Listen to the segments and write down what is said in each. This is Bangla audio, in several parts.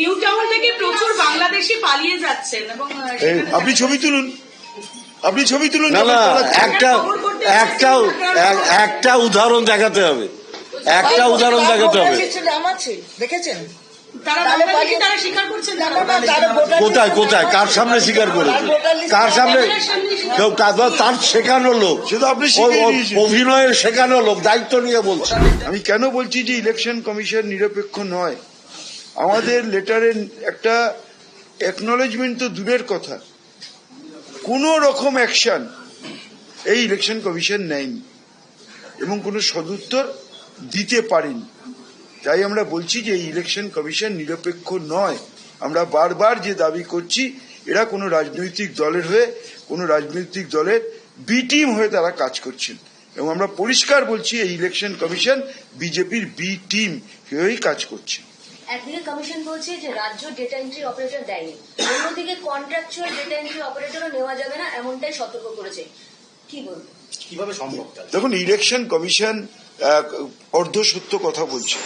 নিউ টাউন থেকে প্রচুর বাংলাদেশি পালিয়ে যাচ্ছেন এবং এই, আপনি ছবি তুলুন। আপনি ছবি তুলুন। না না একটা একটা একটা উদাহরণ দেখাতে হবে। একটা উদাহরণ দেখাতে হবে। দেখেছেন? কোথায় কোথায়? কার সামনে স্বীকার করেছে লিস্টে কার সামনে। তার শেখানো লোক। সেটা আপনি। অভিনয়ের শেখানো লোক দায়িত্ব নিয়ে বলছে। আমি কেন বলছি যে ইলেকশন কমিশন নিরপেক্ষ নয়? আমাদের লেটারের একটা একনলেজমেন্ট তো দূরের কথা। কোন রকম অ্যাকশন এই ইলেকশন কমিশন নেয়নি এবং কোনো সদুত্তর দিতে পারেনি। তাই আমরা বলছি যে এই ইলেকশন কমিশন নিরপেক্ষ নয়। আমরা বারবার যে দাবি করছি, এরা কোনো রাজনৈতিক দলের হয়ে, কোনো রাজনৈতিক দলের বি টিম হয়ে তারা কাজ করছেন। এবং আমরা পরিষ্কার বলছি, এই ইলেকশন কমিশন বিজেপির বি টিম হয়েই কাজ করছে। একদিকে কমিশন বলছে যে রাজ্য ডেটা এন্ট্রি অপারেটর দেয়নি। অন্যদিকে কন্ট্রাকচুয়াল ডেটা এন্ট্রি অপারেটরও নেওয়া যাবে না এমনটাই সতর্ক করেছে। কি বলব? কীভাবে সম্ভব দেখুন ইলেকশন কমিশন অর্ধ সত্য কথা বলছে।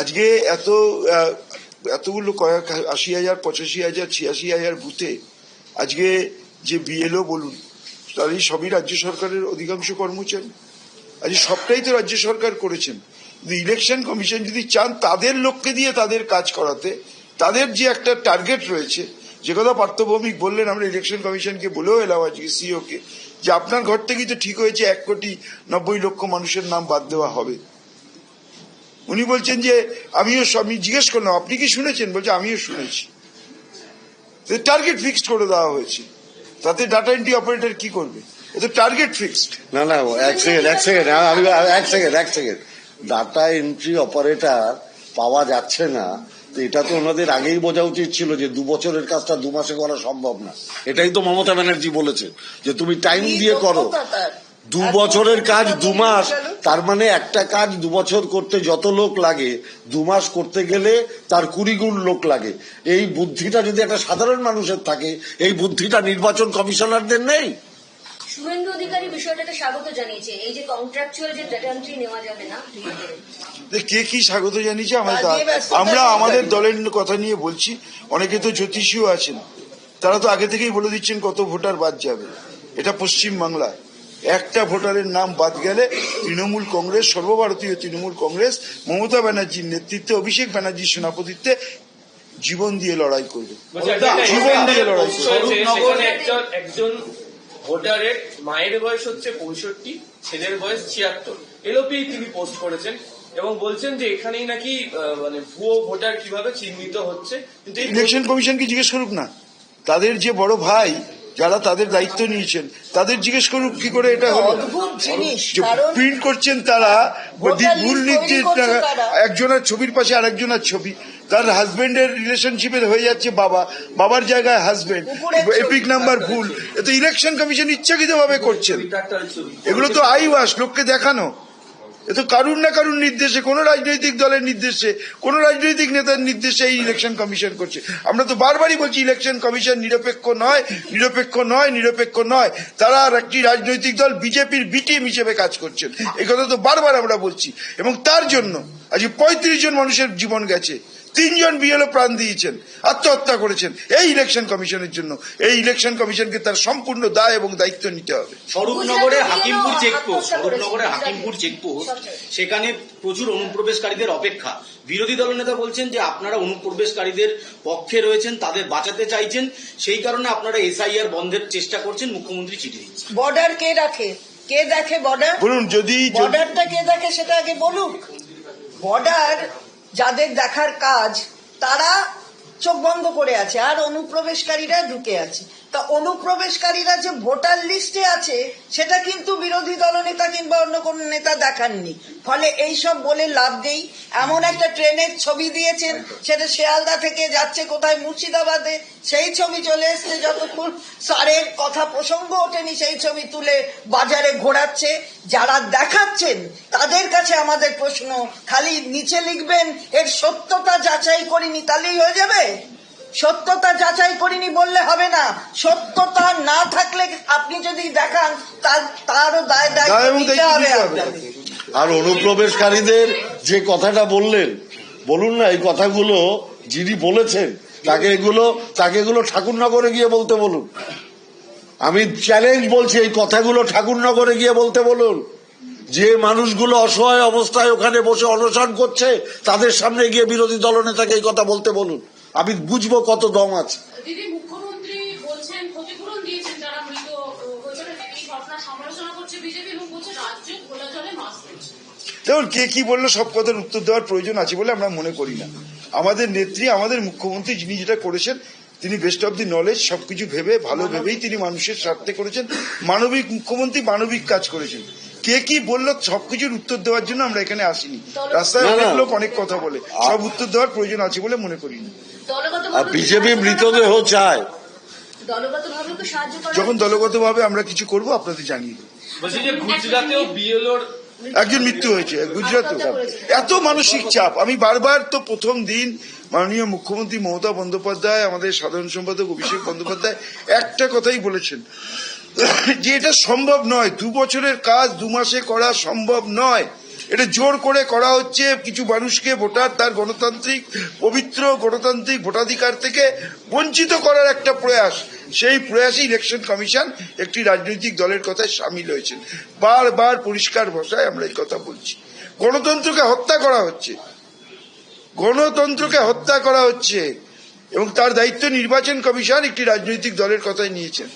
আজকে এত এতগুলো কয়েক আশি হাজার পঁচাশি হাজার ছিয়াশি হাজার বুথে আজকে যে বিএলও বলুন তারই সবই রাজ্য সরকারের অধিকাংশ কর্মচারী। আজকে সবটাই তো রাজ্য সরকার করেছেন। ইলেকশন কমিশন যদি চান, তাদের লোককে দিয়ে তাদের কাজ করাতে, তাদের যে একটা টার্গেট রয়েছে, যে কথা পার্থভৌমিক বললেন, আমরা ইলেকশন কমিশনকে বলেও এলাম আজকে সিও কে, যে আপনার ঘর থেকেই তো ঠিক হয়েছে, এক কোটি নব্বই লক্ষ মানুষের নাম বাদ দেওয়া হবে। উনি বলছেন যে, আমিও আমি জিজ্ঞেস করলাম, আপনি কি শুনেছেন? বলছে, আমিও শুনেছি। টার্গেট ফিক্সড করে দেওয়া হয়েছে। তাতে ডাটা এন্ট্রি অপারেটর কি করবে? এ তো টার্গেট ফিক্সড না না, এক সেকেন্ড এক সেকেন্ড এক সেকেন্ড এক সেকেন্ড ডাটা এন্ট্রি অপারেটর পাওয়া যাচ্ছে না তো এটা তো ওনাদের আগেই বোঝা উচিত ছিল যে দু বছরের কাজটা দু মাসে করা সম্ভব না। এটাই তো মমতা ব্যানার্জি বলেছে যে তুমি টাইম দিয়ে করো। দু বছরের কাজ দু মাস তার মানে একটা কাজ দু বছর করতে যত লোক লাগে দু মাস করতে গেলে তার কুড়ি গুণ লোক লাগে। এই বুদ্ধিটা যদি একটা সাধারণ মানুষের থাকে এই বুদ্ধিটা নির্বাচন কমিশনারদের নেই? শুভেন্দু অধিকারী বিষয়টাকে স্বাগত জানিয়েছে এই যে কন্ট্রাকচুয়াল যে ডেটা এন্ট্রি নেওয়া যাবে না কে কি স্বাগত জানিয়েছে ব্যস্ততা আমরা আমাদের দলের কথা নিয়ে বলছি অনেকে তো জ্যোতিষীও আছেন তারা তো আগে থেকেই বলে দিচ্ছেন কত ভোটার বাদ যাবে এটা পশ্চিম বাংলা একটা ভোটারের নাম বাদ গেলে তৃণমূল কংগ্রেস সর্বভারতীয় তৃণমূল কংগ্রেস মমতা ব্যানার্জির নেতৃত্বে অভিষেক ব্যানার্জির সেনাপতিত্বে জীবন দিয়ে লড়াই করবে জীবন দিয়ে লড়াই করবে একজন একজন ভোটারের মায়ের বয়স হচ্ছে পঁয়ষট্টি, ছেলের বয়স ছিয়াত্তর। এলোপেই তিনি পোস্ট করেছেন এবং বলছেন যে এখানেই নাকি মানে ভুয়ো ভোটার কীভাবে চিহ্নিত হচ্ছে। কিন্তু কমিশন কি জিজ্ঞেস করুক না। তাদের যে বড় ভাই যারা তাদের দায়িত্ব নিয়েছেন তাদের জিজ্ঞেস করুক কি করে এটা হলো। প্রিন্ট করছেন তারা ভুল নির্দেশ একজনের ছবির পাশে আরেকজনের ছবি। তার হাজবেন্ডের রিলেশনশিপে হয়ে যাচ্ছে বাবা। বাবার জায়গায় হাজবেন্ড এপিক নাম্বার ভুল। এ তো ইলেকশন কমিশন ইচ্ছাকৃত ভাবে করছেন এগুলো তো আইওয়াস লোককে দেখানো। এ তো কারুর না কারুর নির্দেশে, কোন রাজনৈতিক দলের নির্দেশে, কোন রাজনৈতিক নেতার নির্দেশে এই ইলেকশন কমিশন করছে। আমরা তো বারবারই বলছি ইলেকশন কমিশন নিরপেক্ষ নয় নিরপেক্ষ নয় নিরপেক্ষ নয়। তারা একটি রাজনৈতিক দল বিজেপির বিটিএম হিসেবে কাজ করছেন। এই কথা তো বারবার আমরা বলছি। এবং তার জন্য আজ পঁয়ত্রিশ জন মানুষের জীবন গেছে। তিনজন বিএলও প্রাণ দিয়েছেন আত্মহত্যা করেছেন। এই ইলেকশন কমিশনের জন্য এই ইলেকশন কমিশনকে তার সম্পূর্ণ দায় এবং দায়িত্ব নিতে হবে। স্বরূপনগরের গুজরাটের হাকিমপুর চেকপোস্ট স্বরূপনগরের হাকিমপুর চেকপোস্ট। সেখানে প্রচুর অনুপ্রবেশকারীদের অপেক্ষা। বিরোধী দলনেতা বলছেন যে আপনারা অনুপ্রবেশকারীদের পক্ষে রয়েছেন তাদের বাঁচাতে চাইছেন সেই কারণে আপনারা এসআইআর বন্ধের চেষ্টা করছেন মুখ্যমন্ত্রী চিঠি দিচ্ছেন। বর্ডার কে রাখে? কে দেখে বর্ডার বলুন যদি যদি- বর্ডারটা কে দেখে সেটা আগে বলুক। বর্ডার যাদের দেখার কাজ তারা চোখ বন্ধ করে আছে আর অনুপ্রবেশকারীরা ঢুকে আছে। তা অনুপ্রবেশকারীরা যে ভোটার লিস্টে আছে, সেটা কিন্তু বিরোধী দলনেতা কিংবা অন্য কোন নেতা দেখাননি। ফলে এই সব বলে লাভ নেই। এমন একটা ট্রেনের ছবি দিয়েছেন, সেটা শেয়ালদা থেকে যাচ্ছে কোথায় মুর্শিদাবাদে। সেই ছবি চলে এসছে যতক্ষণ স্যারের কথা প্রসঙ্গ ওঠেনি, সেই ছবি তুলে বাজারে ঘোরাচ্ছে। যারা দেখাচ্ছেন, তাদের কাছে আমাদের প্রশ্ন, খালি নিচে লিখবেন, এর সত্যতা যাচাই করিনি তাহলেই হয়ে যাবে? সত্যতা যাচাই করিনি বললে হবে না। সত্যতা না থাকলে আপনি যদি দেখান তার তারও দায় দায়িত্ব হবে আর অনুপ্রবেশকারীদের যে কথাটা বললেন বলুন না এই কথাগুলো যিনি বলেছেন তাকে এগুলো তাকে এগুলো ঠাকুরনগরে গিয়ে বলতে বলুন। আমি চ্যালেঞ্জ বলছি এই কথাগুলো ঠাকুরনগরে গিয়ে বলতে বলুন। যে মানুষগুলো অসহায় অবস্থায় ওখানে বসে অনশন করছে তাদের সামনে গিয়ে বিরোধী দলনেতাকে এই কথা বলতে বলুন। আমি বুঝব কত দম আছে। দিদি মুখ্যমন্ত্রী বলছেন ক্ষতিপূরণ দিয়েছেন যারা মৃত হয়েছে এই ঘটনার সমালোচনা করছে বিজেপি এবং বলছে রাজ্য খোলা জলে মাছ ধরছে দেখুন কে কি বলল সব কথার উত্তর দেওয়ার প্রয়োজন আছে বলে আমরা মনে করি না। আমাদের নেত্রী আমাদের মুখ্যমন্ত্রী যিনি যেটা করেছেন তিনি বেস্ট অব দি নলেজ সবকিছু ভেবে ভালো ভেবেই তিনি মানুষের স্বার্থে করেছেন। মানবিক মুখ্যমন্ত্রী মানবিক কাজ করেছেন। কে কি বলল সবকিছুর উত্তর দেওয়ার জন্য আমরা এখানে আসিনি। রাস্তায় অনেক লোক অনেক কথা বলে। সব উত্তর দেওয়ার প্রয়োজন আছে বলে মনে করি না। বিজেপি মৃতদেহ চায়। যখন দলগতভাবে আমরা কিছু করব আপনাদের জানিয়ে দেবো। একজন মৃত্যু হয়েছে গুজরাটে এত মানসিক চাপ। আমি বারবার তো প্রথম দিন মাননীয় মুখ্যমন্ত্রী মমতা বন্দ্যোপাধ্যায় আমাদের সাধারণ সম্পাদক অভিষেক বন্দ্যোপাধ্যায় একটা কথাই বলেছেন। যে এটা সম্ভব নয় দু বছরের কাজ দু মাসে করা সম্ভব নয়। এটা জোর করে করা হচ্ছে কিছু মানুষকে ভোটার, তার গণতান্ত্রিক, পবিত্র গণতান্ত্রিক ভোটাধিকার থেকে বঞ্চিত করার একটা প্রয়াস। সেই প্রয়াসে ইলেকশন কমিশন একটি রাজনৈতিক দলের কথায় সামিল হয়েছেন। বারবার পরিষ্কার ভাষায় আমরা এই কথা বলছি। গণতন্ত্রকে হত্যা করা হচ্ছে। গণতন্ত্রকে হত্যা করা হচ্ছে এবং তার দায়িত্ব নির্বাচন কমিশন একটি রাজনৈতিক দলের কথাই নিয়েছেন।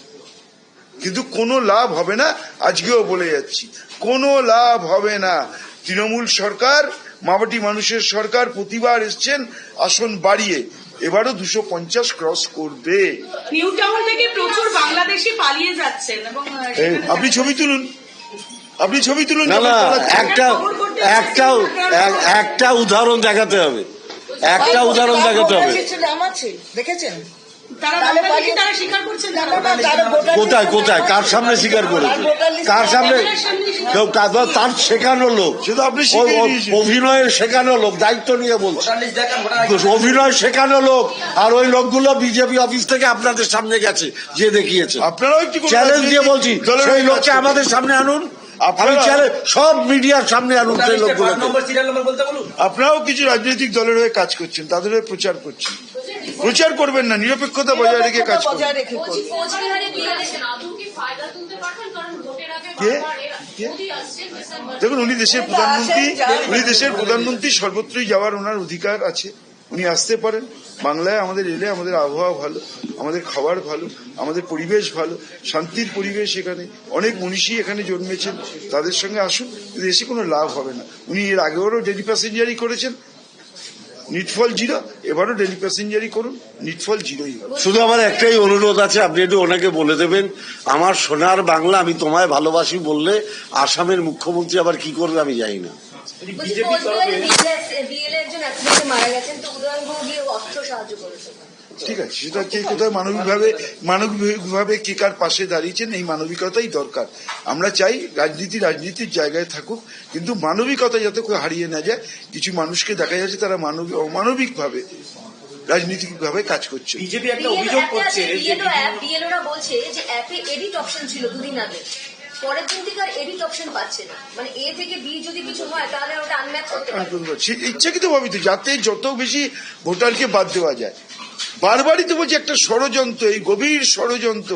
কিন্তু কোনো লাভ হবে না, আজকেও বলে যাচ্ছি। কোনো লাভ হবে না। তৃণমূল সরকার মাবাটি মানুষের সরকার প্রতিবার এসছেন আসন বাড়িয়ে। এবারও দুশো পঞ্চাশ ক্রস করবে। নিউ টাউন থেকে প্রচুর বাংলাদেশি পালিয়ে যাচ্ছেন এবং আহ, এই, সেখানে আপনি ছবি তুলুন। আপনি ছবি তুলুন না না একটা একটা একটা উদাহরণ দেখাতে হবে। একটা উদাহরণ দেখাতে হবে। দেখেছেন? কোথায় কোথায়? কার সামনে স্বীকার করেছে? কার সামনে? তার শেখানো লোক। অভিনয়ের শেখানো লোক দায়িত্ব নিয়ে বলছে। অভিনয় শেখানো লোক আর ওই লোকগুলো বিজেপি অফিস থেকে আপনাদের সামনে গেছে যে দেখিয়েছে। আপনারাও চ্যালেঞ্জ দিয়ে বলছি সেই লোককে আমাদের সামনে আনুন। সব মিডিয়ার সামনে আনুন সেই লোকগুলো আপনারাও কিছু রাজনৈতিক দলের হয়ে কাজ করছেন তাদের হয়ে প্রচার করছেন। প্রচার করবেন না নিরপেক্ষতা বজায় রেখে কাজ দেখুন উনি দেশের প্রধানমন্ত্রী উনি দেশের প্রধানমন্ত্রী সর্বত্রই যাওয়ার ওনার অধিকার আছে। উনি আসতে পারেন। বাংলায় আমাদের এলে আমাদের আবহাওয়া ভালো আমাদের খাবার ভালো আমাদের পরিবেশ ভালো শান্তির পরিবেশ এখানে। অনেক মনীষী এখানে জন্মেছেন তাদের সঙ্গে আসুন কিন্তু এসে কোনো লাভ হবে না। উনি এর আগেও ডেলি প্যাসেঞ্জারই করেছেন নিটফল জিরো এবারও ডেলি প্যাসেঞ্জারই করুন নিটফল জিরোই হবে শুধু আমার একটাই অনুরোধ আছে আপনি একটু ওনাকে বলে দেবেন আমার সোনার বাংলা আমি তোমায় ভালোবাসি বললে আসামের মুখ্যমন্ত্রী আবার কি করবে আমি জানি না মারা গেছেন তো অর্থ সাহায্য করেছে ঠিক আছে সেটা কে কোথায় মানবিকভাবে মানবিকভাবে কে কার পাশে দাঁড়িয়েছেন এই মানবিকতাই দরকার। আমরা চাই রাজনীতি রাজনীতির জায়গায় থাকুক কিন্তু মানবিকতা যাতে কেউ হারিয়ে না যায় কিছু মানুষকে দেখা যাচ্ছে তারা মানবিক অমানবিকভাবে রাজনীতিকভাবে কাজ করছে। বিজেপি একটা অভিযোগ করছে যে বিএলওরা বলছে যে অ্যাপে এডিট অপশন ছিল দুদিন আগে। পরের দিন থেকে আর এডিট অপশন পাচ্ছে না। মানে এ থেকে বি যদি কিছু হয় তাহলে ওটা আনম্যাপ করতে পারবে ইচ্ছাকৃত ভাবিত যাতে যত বেশি ভোটারকে বাদ দেওয়া যায় বারবারই তো বলছি একটা ষড়যন্ত্র, এই গভীর ষড়যন্ত্র।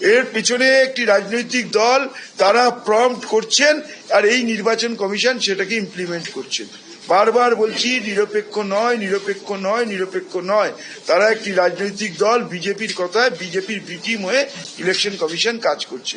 এর পিছনে একটি রাজনৈতিক দল, তারা প্রম্পট করছেন, আর এই নির্বাচন কমিশন সেটাকে ইমপ্লিমেন্ট করছেন বারবার বলছি, নিরপেক্ষ নয় নিরপেক্ষ নয় নিরপেক্ষ নয়। তারা একটি রাজনৈতিক দল, বিজেপির কথায়, বিজেপির বিটিম হয়ে ইলেকশন কমিশন কাজ করছে।